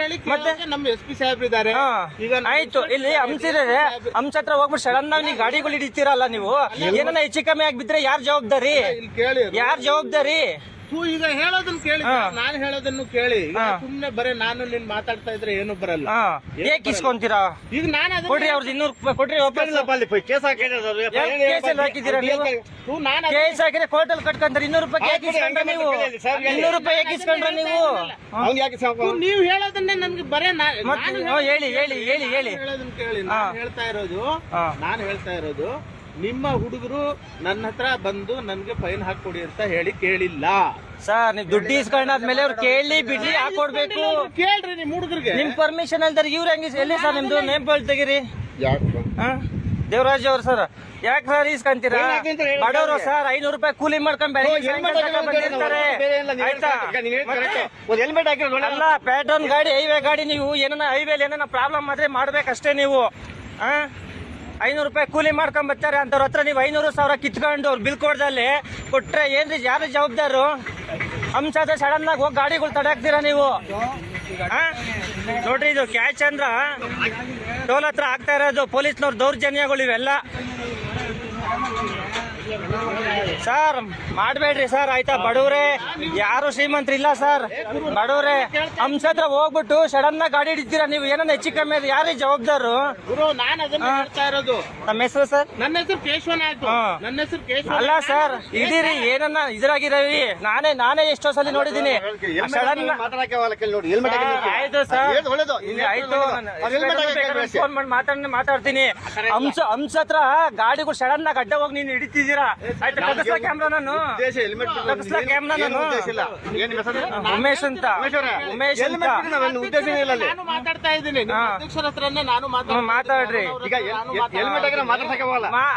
ಹೇಳಿ ನಮ್ಮ S P ಸಾಹೇಬ್ರು ಇದ್ದಾರೆ. ಈಗ ಆಯ್ತು ಇಲ್ಲಿ ಸಾಹೇಬ್ರು ಹಂಸ ಹತ್ರ ಹೋಗ್ಬಿಟ್ಟು ಸಡನ್ ಆಗಿ ನೀವು ಗಾಡಿಗಳು ಹಿಡಿತೀರಲ್ಲ ನೀವು? ಏನನ್ನ ಹೆಚ್ಚು ಕಮ್ಮಿ ಆಗಿಬಿದ್ರೆ ಯಾರ್ ಜವಾಬ್ದಾರಿ? ಯಾರ್ ಜವಾಬ್ದಾರಿ? ಹೂ, ಈಗ ಹೇಳೋದನ್ನ ಕೇಳಿ. ನಾನು ಹೇಳೋದನ್ನು ಕೇಳಿ. ಸುಮ್ನೆ ಬರೇ ನಾನು ನಿನ್ ಮಾತಾಡ್ತಾ ಇದ್ರೆ ಏನು ಬರಲ್ಲ. ಏಕೆ ಏಕ್ ಇಸ್ಕೊಂತೀರಾ ಈಗ ನಾನು ಅದನ್ನ- ಕೊಡ್ರಿ ಅವ್ರದ್ದು ಇನ್ನೂರು ರೂಪಾಯಿ ಕೊಡ್ರಿ ಕೇಸ್ ಕೇಸ್ ಹಾಕಿದ್ರೆ ಕೋರ್ಟಲ್ ಕಟ್ಕೊಂತಾರೆ ಇನ್ನೂರು ರೂಪಾಯಿ ಯಾಕೆ ಇಸ್ಕೊಂಡ್ರೆ ನೀವು. ಇನ್ನೂರು ರೂಪಾಯಿ ಯಾಕೆ ಇಸ್ಕೊಂಡ್ರೆ ನೀವು. ಅವ್ನ್ ಯಾಕೆ ಸಾಕು? ನೀವು ಹೇಳೋದನ್ನೇ ನನ್ಗೆ ಬರೇ ನಾನು ಹ್ಮ್, ಹೇಳಿ ಹೇಳಿ ಹೇಳಿ ಹೇಳಿ ನಾನು ಹೇಳೋದನ್ನ ಕೇಳಿ. ನಾನು ಹೇಳ್ತಾ ಇರೋದು. ನಾನು ಹೇಳ್ತಾ ಇರೋದು ನಿಮ್ಮ ಹುಡುಗರು ನನ್ನ ಹತ್ರ ಬಂದು ನನ್ಗೆ ಫೈನ್ ಹಾಕೊಡಿ ಅಂತ ಹೇಳಿ ಕೇಳಿಲ್ಲ. ಸರ್ ನೀವು ದುಡ್ಡು ಇಸ್ಕೊಂಡಾದ್ಮೇಲೆ ಅವ್ರು ಕೇಳಿ ಬಿಡಿ ಹಾಕೊಡ್ಬೇಕು. ಕೇಳ್ರಿ ನಿಮ್ ಹುಡುಗರಿಗೆ. ನಿಮ್ ಪರ್ಮಿಷನ್ ಅಂದ್ರೆ ಇವ್ರ ಹೆಂಗೆ ಎಲ್ಲಿ ಸರ್ ನಿಮ್ದು? ನೇಮ್ ಪ್ಲೇಟ್ ತೆಗೀರಿ. ಯಾಕೆ ಹಾ? ದೇವರಾಜ್ ಅವ್ರು ಸರ್. ಯಾಕೆ ಸರ್ ಇಸ್ಕೊಂತೀರಾ ಬಡವರು ಸರ್ ಐನೂರು ರೂಪಾಯಿ ಕೂಲಿ ಮಾಡ್ಕೊಂಡ್ ಅಲ್ಲ ಪ್ಯಾಟರ್ನ್ ಗಾಡಿ ಹೈವೇ ಗಾಡಿ ನೀವು ಏನಾರ ಹೈವೇಲಿ ಏನಾರ ಪ್ರಾಬ್ಲಮ್ ಆದ್ರೆ ಮಾಡ್ಬೇಕಷ್ಟೇ ನೀವು. ಆ? ಐನೂರು ರೂಪಾಯಿ ಕೂಲಿ ಮಾಡ್ಕೊಂಡ್ ಬರ್ತಾರೆ ಅಂತವ್ರ ಹತ್ರ ನೀವು ಐನೂರು ಸಾವಿರ ಕಿತ್ಕೊಂಡು ಅವ್ರು ಬಿಲ್ ಕೊಡ್ದಲ್ಲಿ ಕೊಟ್ರೆ ಏನ್ರಿ ಯಾರು ಜವಾಬ್ದಾರು? ಅಂಶ ಸಡನ್ ಆಗಿ ಹೋಗಿ ಗಾಡಿಗಳು ತಡಾಕ್ತೀರಾ ನೀವು? ಆ? ನೋಡ್ರಿ ಇದು ಕ್ಯಾಚ್ ಅಂದ್ರ ಟೋಲ್ ಹತ್ರ ಆಗ್ತಾ ಇರೋದು, ಪೊಲೀಸ್ನವ್ರ ದೌರ್ಜನ್ಯಗಳು ಇವೆಲ್ಲ. ಸರ್ ಮಾಡಬೇಡ್ರಿ ಸರ್ ಆಯ್ತಾ ಬಡವ್ರೆ? ಯಾರು ಶ್ರೀಮಂತರಿಲ್ಲ ಸರ್. ಬಡವ್ರೆ ಹಂಸ ಹತ್ರ ಹೋಗ್ಬಿಟ್ಟು ಸಡನ್ ಆಗಿ ಗಾಡಿ ಹಿಡಿತೀರಾ ನೀವು? ಏನನ್ನ ಹೆಚ್ಚು ಕಮ್ಮಿ ಅದು. ಯಾರೇ ಜವಾಬ್ದಾರು? ಗುರು ನಾನು ಅದನ್ನ ಹಾ. ಹೇಳ್ತಾ ಇರೋದು. ನಮ್ಮ ಹೆಸರು ಸರ್? ನನ್ನ ಹೆಸರು. ನನ್ನ ಹೆಸರು ಕೇಶವ ಅಲ್ಲ ಸರ್ ಇಡೀರಿ ಏನನ್ನ ಇದ್ರಾಗಿರವಿ ನಾನೇ ನಾನೇ ಎಷ್ಟೋ ಸಲ ನೋಡಿದೀನಿ ಸಡನ್ ಮಾತಾಡಕ್ಕೆ ಅವಲ್ಲ ನೋಡಿ. ಹೆಲ್ಮೆಟ್ ಆಯ್ತು ಸರ್. ಹೇಳ್ದು ಒಳ್ಳೇದು ಇಲ್ಲಿ ಆಯ್ತು ಹೆಲ್ಮೆಟ್ ಹಾಕಿ ಫೋನ್ ಮಾಡಿ ಮಾತಾಡ್ ಮಾತಾಡ್ತೀನಿ. ಹಂಸ ಹಂಸ ಹತ್ರ ಗಾಡಿಗಳು ಸಡನ್ ಆಗಿ ಅಡ್ಡ ಹೋಗಿ ನೀನು ಹಿಡಿತಿದ್ದೀರಾ? ಆಯ್ತು ಕಗಸ್ಲ ಕ್ಯಾಮ್ರಾ ನಾನು. ಉದ್ದೇಶ ಹೆಲ್ಮೆಟ್ ಕಗಸ್ಲ ಕ್ಯಾಮ್ರಾ ನಾನು. ಉದ್ದೇಶ ಇಲ್ಲ? ಏನ್ ನಿಮ್ಮ ಹೆಸರು? ಉಮೇಶ್ ಅಂತ. ಉಮೇಶ್ ಅಂತ. ಉದ್ದೇಶ ಇಲ್ಲ ಅಲ್ಲಿ. ನಾನು ಮಾತಾಡ್ತಾ ಇದ್ದೀನಿ. ನಿಮ್ಮ ಹಾ. ಅಧ್ಯಕ್ಷರ ಹತ್ರನೇ ನಾನು ಮಾತಾಡ್ರಿ. ಈಗ ಹೆಲ್ಮೆಟ್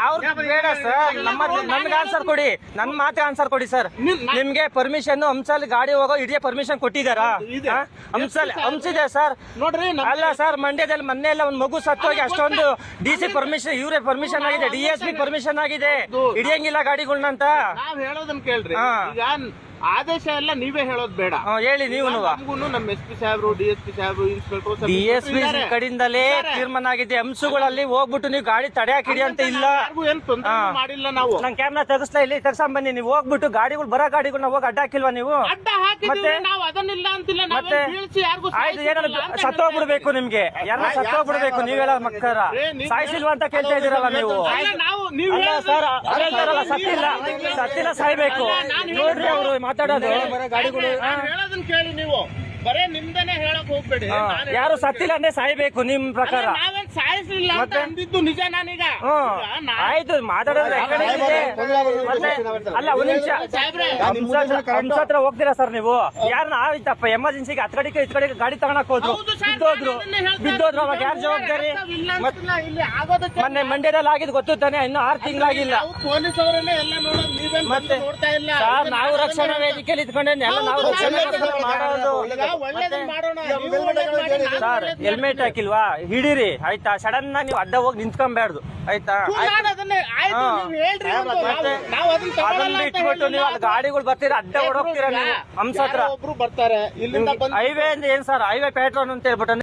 ಅವ್ರು ಬೇಡ ಸರ್. ನಮ್ಮ ನನ್ಗೆ ಆನ್ಸರ್ ಕೊಡಿ. ನನ್ ಮಾತೆ ಆನ್ಸರ್ ಕೊಡಿ ಸರ್. ನಿಮ್ಗೆ ಪರ್ಮಿಷನ್ ಹಂಸಲ್ ಗಾಡಿ ಹೋಗೋ ಇಡೀ ಪರ್ಮಿಷನ್ ಕೊಟ್ಟಿದಾರ ಹಂಸಲ್? ಹಂಸಿದೆ ಸರ್. ನೋಡ್ರಿ ಅಲ್ಲ ಸರ್ ಮಂಡ್ಯದಲ್ಲಿ ಮೊನ್ನೆ ಎಲ್ಲ ಒಂದ್ ಮಗು ಸತ್ತೋಗಿ ಅಷ್ಟೊಂದು ಡಿ ಸಿ ಪರ್ಮಿಷನ್ ಇವರೇ ಪರ್ಮಿಷನ್ ಆಗಿದೆ. ಡಿ ಎಸ್ ಪಿ ಪರ್ಮಿಷನ್ ಆಗಿದೆ. ಹಿಡಿಯಂಗಿಲ್ಲ ಗಾಡಿಗಳ್ನಂತ? ನಾವ್ ಹೇಳೋದನ್ನ ಕೇಳ್ರಿ. ಹಾ. ಈಗ ಆದೇಶ ಎಲ್ಲ ನೀವೇ ಹೇಳೋದ್ ಬೇಡ. ಹೇಳಿ ನೀವು ನಮ್ ನಮ್ಮ ಎಸ್ ಪಿ ಸಾಹೇಬ್ರು ಡಿ ಎಸ್ ಪಿ ಸಾಹೇಬ್ರು ಇನ್ಸ್ಪೆಕ್ಟರ್ ಡಿ ಎಸ್ ಪಿ ಕಡೆಯಿಂದಲೇ ತೀರ್ಮಾನ ಆಗಿದೆ. ಅಂಶಗಳಲ್ಲಿ ಹೋಗ್ಬಿಟ್ಟು ನೀವು ಗಾಡಿ ತಡೆ ಹಾಕಿಡಿ ಅಂತ ಇಲ್ಲ. ಯಾರಿಗೂ ಏನ್ ತೊಂದರೆ ಹಾ. ಮಾಡಿಲ್ಲ ನಾವು. ನಂಗೆ ಕ್ಯಾಮ್ರಾ ತೆಗಿಸ್ತಾ ಇಲ್ಲಿ ತೆಗ್ಸಂಡ್ ಬನ್ನಿ. ನೀವು ಹೋಗ್ಬಿಟ್ಟು ಗಾಡಿಗಳು ಬರೋ ಗಾಡಿಗಳನ್ನ ಹೋಗಿ ಅಡ್ಡ ಹಾಕಿಲ್ವಾ ನೀವು? ಅಡ್ಡ ಮತ್ತೆ? ನಾವು ಅದನ್ನಿಲ್ಲ ಅಂತಿಲ್ಲ. ಮತ್ತೆ ನಾವೇನ್ ಬೀಳ್ಸಿ ಯಾರಿಗೂ ಆಯ್ತು ಏನಾದ್ರು ಸತ್ತೋಗ್ಬಿಡ್ಬೇಕು ನಿಮ್ಗೆ. ಯಾರನ್ನ ಸತ್ತೋಗ್ಬಿಡ್ಬೇಕು ನೀವೆಲ್ಲ ಹೇಳೋ ಮಕ್ಕಳ. ಸಾಯಿಸಿಲ್ವಾ ಅಂತ ಕೇಳ್ತಾ ಇದೀರಲ್ಲ ನೀವು? ಅಲ್ಲ, ನಾವು ನೀವು ಅಲ್ಲ ಸರ್ ಹೇಳ್ತಾರಲ್ಲ ಸತ್ತಿಲ್ಲ ಸತ್ತಿಲ್ಲ ಸಾಯ್ಬೇಕು. ನೋಡ್ರಿ ಅವರು ಮಾತಾಡೋದು. ಹೇಳೋದನ್ನ ಕೇಳಿ ನೀವು. ಬರೇ ನಿಮ್ದನೇ ಹೇಳಕ್ ಹೋಗ್ಬೇಡಿ. ಯಾರು ಸತ್ತಿಲ್ಲ ಅಂದ್ರೆ ಸಾಯ್ಬೇಕು ನಿಮ್ ಪ್ರಕಾರ? ಅಲ್ಲ, ಅಂತ ಮತ್ತೆ? ಅಂದಿದ್ದು ನಿಜ ನಾನೀಗ. ಆಯ್ತು ಮಾತಾಡೋದು ಅಲ್ಲ ಒಂದ್ ನಿಮಿಷ. ಹಂಸ ಹತ್ರ ಹೋಗ್ತೀರಾ ಸರ್ ನೀವು? ಯಾರನ್ನ ಆಯ್ತಪ್ಪ ಎಮರ್ಜೆನ್ಸಿಗೆ ಹತ್ ಕಡೆಗೆ ಇತ್ ಕಡೆಗೆ ಗಾಡಿ ತಗೊಳಕ್ ಹೋದ್ರು ಬಿದ್ದೋದ್ರು ಬಿದ್ದೋದ್ರು ಅವಾಗ ಯಾರು ಜವಾಬ್ದಾರಿ? ಇಲ್ಲ ಇಲ್ಲಿ ಆಗೋದಕ್ಕೆ ಮೊನ್ನೆ ಮಂಡ್ಯದಲ್ಲಿ ಆಗಿದ್ ಗೊತ್ತು ತಾನೆ ಇನ್ನು ಆರ್ ತಿಂಗಳಾಗಿಲ್ಲ. ನಾವು ಪೊಲೀಸ್ ಅವರನ್ನೇ ಎಲ್ಲ ನೋಡೋದು ನೀವೇನ್ ಮತ್ತೆ? ನೋಡ್ತಾ ಇಲ್ಲ. ಸರ್ ನಾವು ರಕ್ಷಣಾ ವೇದಿಕೆಯಲ್ಲಿ ಇದ್ಕೊಂಡೇನೆ ಎಲ್ಲ ನಾವು ರಕ್ಷಣೆ ಒಳ್ಳೇದು ಮಾಡೋದು ಸರ್ ಹೆಲ್ಮೆಟ್ ಹಾಕಿಲ್ವಾ? ಹಿಡೀರಿ ಆಯ್ತಾ? ಸಡನ್ ಆಗಿ ನೀವು ಅಡ್ಡ ಹೋಗಿ ನಿಂತ್ಕೊಂಬಾರ್ದು ಆಯ್ತಾ? ಮಾಡ್ತೀನಿ. ನಾನು ಅದನ್ನೇ ಆಯ್ತು ನೀವು ಬಿಟ್ಬಿಟ್ಟು ಅಲ್ಲಿ ಗಾಡಿಗಳು ಬರ್ತೀರ? ಅಡ್ಡ ಓಡೋಗ್ತೀರಾ ನೀವು? ಹಂಸ ಹತ್ರ ಒಬ್ರು ಬರ್ತಾರೆ. ಇಲ್ಲಿಂದ ಬಂದು ಹೈವೇ ಅಂದ್ರೆ ಏನ್ ಸರ್ ಹೈವೇ ಪ್ಯಾಟ್ರೋನ್ ಅಂತ ಹೇಳ್ಬಿಟ್ಟು